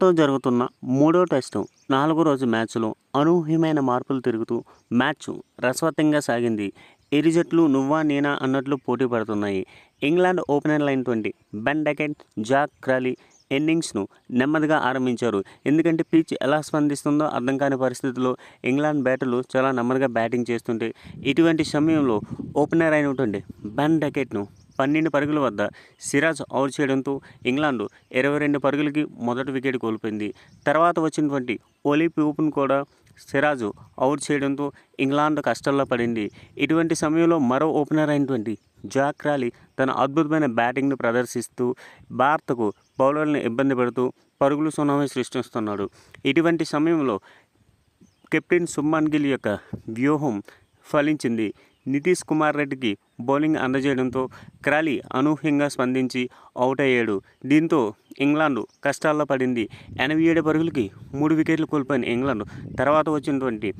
తో జరుగుతున్న మూడో టెస్టు నాలుగో రోజు మ్యాచ్లో అనూహ్యమైన మార్పులు తిరుగుతూ మ్యాచ్ రసవత్తంగా సాగింది. ఇరు జట్లు నువ్వా నేనా అన్నట్లు పోటీ పడుతున్నాయి. ఇంగ్లాండ్ ఓపెనర్లు అయినటువంటి బెన్ డకెట్ జాక్ క్రాలీ ఇన్నింగ్స్ను నెమ్మదిగా ఆరంభించారు. ఎందుకంటే పిచ్ ఎలా స్పందిస్తుందో అర్థం కాని పరిస్థితుల్లో ఇంగ్లాండ్ బ్యాటర్లు చాలా నెమ్మదిగా బ్యాటింగ్ చేస్తుంటే ఇటువంటి సమయంలో ఓపెనర్ అయినటువంటి బెన్ డకెట్ను పన్నెండు పరుగుల వద్ద సిరాజ్ అవుట్ చేయడంతో ఇంగ్లాండ్ ఇరవై రెండు పరుగులకి మొదటి వికెట్ కోల్పోయింది. తర్వాత వచ్చినటువంటి ఓలీ ప్యూప్ను కూడా సిరాజు అవుట్ చేయడంతో ఇంగ్లాండ్ కష్టాల్లో పడింది. ఇటువంటి సమయంలో మరో ఓపెనర్ అయినటువంటి జాక్ రాలీ తన అద్భుతమైన బ్యాటింగ్ను ప్రదర్శిస్తూ భారత్కు బౌలర్లను ఇబ్బంది పెడుతూ పరుగులు సునామీ సృష్టిస్తున్నాడు. ఇటువంటి సమయంలో కెప్టెన్ సుమ్మాన్ గిల్ యొక్క వ్యూహం ఫలించింది. నితీష్ కుమార్ రెడ్డికి బౌలింగ్ అందజేయడంతో క్రాలీ అనూహ్యంగా స్పందించి అవుట్ అయ్యాడు దీంతో ఇంగ్లాండ్ కష్టాల్లో పడింది. ఎనభై ఏడు పరుగులకి మూడు వికెట్లు కోల్పోయిన ఇంగ్లాండ్ తర్వాత వచ్చినటువంటి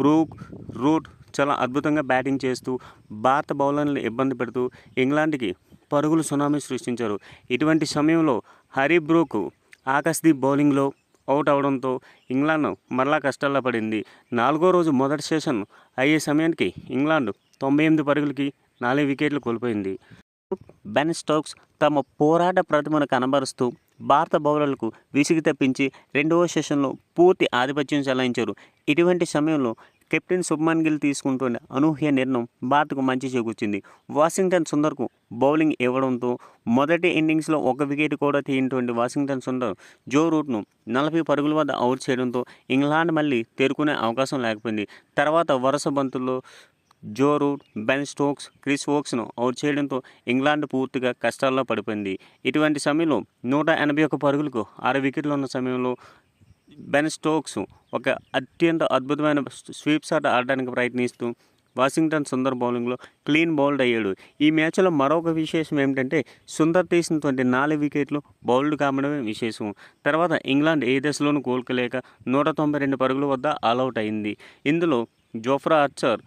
బ్రూక్ రూట్ చాలా అద్భుతంగా బ్యాటింగ్ చేస్తూ భారత బౌలర్లను ఇబ్బంది పెడుతూ ఇంగ్లాండ్కి పరుగులు సునామీ సృష్టించారు. ఇటువంటి సమయంలో హరి బ్రూక్ ఆకాశ్దీప్ బౌలింగ్లో అవుట్ అవడంతో ఇంగ్లాండ్ మరలా కష్టాల్లో పడింది. నాలుగో రోజు మొదటి సెషన్ అయ్యే సమయానికి ఇంగ్లాండ్ తొంభై ఎనిమిది పరుగులకి నాలుగు వికెట్లు కోల్పోయింది. బెన్ స్టోక్స్ తమ పోరాట ప్రతిమను కనబరుస్తూ భారత బౌలర్లకు విసిగి తప్పించి రెండవ సెషన్లో పూర్తి ఆధిపత్యం చెలాయించారు. ఇటువంటి సమయంలో కెప్టెన్ శుభ్మన్ గిల్ తీసుకుంటున్న అనూహ్య నిర్ణయం భారత్కు మంచి చేకూర్చింది. వాషింగ్టన్ సుందర్కు బౌలింగ్ ఇవ్వడంతో మొదటి ఇన్నింగ్స్లో ఒక వికెట్ కూడా తీయనటువంటి వాషింగ్టన్ సుందర్ జో రూట్ను నలభై పరుగుల వద్ద అవుట్ చేయడంతో ఇంగ్లాండ్ మళ్ళీ తేరుకునే అవకాశం లేకపోయింది. తర్వాత వరుస బంతుల్లో Joe Root Ben Stokes Chris వోక్స్ను out చేయడంతో ఇంగ్లాండ్ పూర్తిగా కష్టాల్లో పడిపోయింది. ఇటువంటి సమయంలో నూట ఎనభై ఒక్క పరుగులకు ఆరు వికెట్లు ఉన్న సమయంలో బెన్ స్టోక్స్ ఒక అత్యంత అద్భుతమైన స్వీప్ షాట్ ఆడడానికి ప్రయత్నిస్తూ వాషింగ్టన్ సుందర్ బౌలింగ్లో క్లీన్ బౌల్డ్ అయ్యాడు. ఈ మ్యాచ్లో మరొక విశేషం ఏమిటంటే సుందర్ తీసినటువంటి నాలుగు వికెట్లు బౌల్డ్ కావడమే విశేషం. తర్వాత ఇంగ్లాండ్ ఏ దశలోనూ కోలుకోలేక నూట తొంభై రెండు పరుగుల వద్ద ఆల్అవుట్ అయింది. ఇందులో జోఫ్రా ఆర్చర్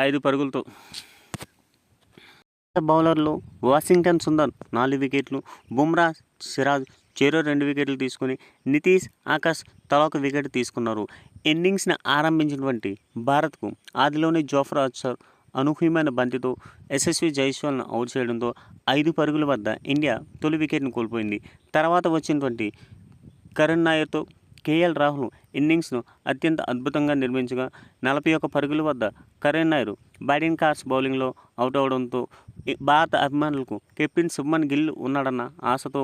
ఐదు పరుగులతో బౌలర్లు వాషింగ్టన్ సుందర్ నాలుగు వికెట్లు బుమ్రా సిరాజ్ చెరో రెండు వికెట్లు తీసుకుని నితీష్ ఆకాష్ తల ఒక వికెట్ తీసుకున్నారు. ఇన్నింగ్స్ని ఆరంభించినటువంటి భారత్కు ఆదిలోనే జోఫ్రా అచ్చర్ అనూహ్యమైన బంతితో యశస్వి జైస్వాల్ను అవుట్ చేయడంతో ఐదు పరుగుల వద్ద ఇండియా తొలి వికెట్ను కోల్పోయింది. తర్వాత వచ్చినటువంటి కరణ్ నాయర్తో కేఎల్ రాహుల్ ఇన్నింగ్స్ను అత్యంత అద్భుతంగా నిర్మించగా నలభై ఒక్క పరుగుల వద్ద కరణ్ నాయర్ బ్యాటింగ్ కార్స్ బౌలింగ్లో అవుట్ అవడంతో భారత అభిమానులకు కెప్టెన్ శుభ్మన్ గిల్ ఉన్నాడన్న ఆశతో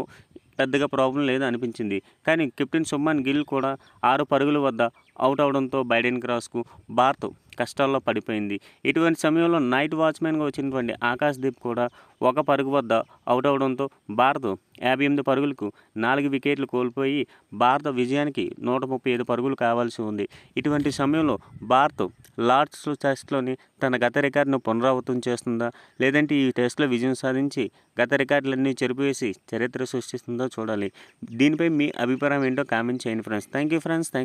పెద్దగా ప్రాబ్లం లేదు అనిపించింది. కానీ కెప్టెన్ సుమన్ గిల్ కూడా ఆరు పరుగుల వద్ద అవుట్ అవడంతో బైడెన్ క్రాస్కు భారత్ కష్టాల్లో పడిపోయింది. ఇటువంటి సమయంలో నైట్ వాచ్మెన్గా వచ్చినటువంటి ఆకాశ్ దీప్ కూడా ఒక పరుగు వద్ద అవుట్ అవడంతో భారత్ యాభై ఎనిమిది పరుగులకు నాలుగు వికెట్లు కోల్పోయి భారత విజయానికి నూట ముప్పై ఐదు పరుగులు కావాల్సి ఉంది. ఇటువంటి సమయంలో భారత్ లార్డ్స్ టెస్ట్లోని తన గత రికార్డును పునరావృతం చేస్తుందా? లేదంటే ఈ టెస్ట్లో విజయం సాధించి గత రికార్డులన్నీ చెరిపివేసి చరిత్ర సృష్టిస్తుందో చూడాలి. దీనిపై మీ అభిప్రాయం ఏంటో కామెంట్ చేయండి friends. Thank you friends. Thanks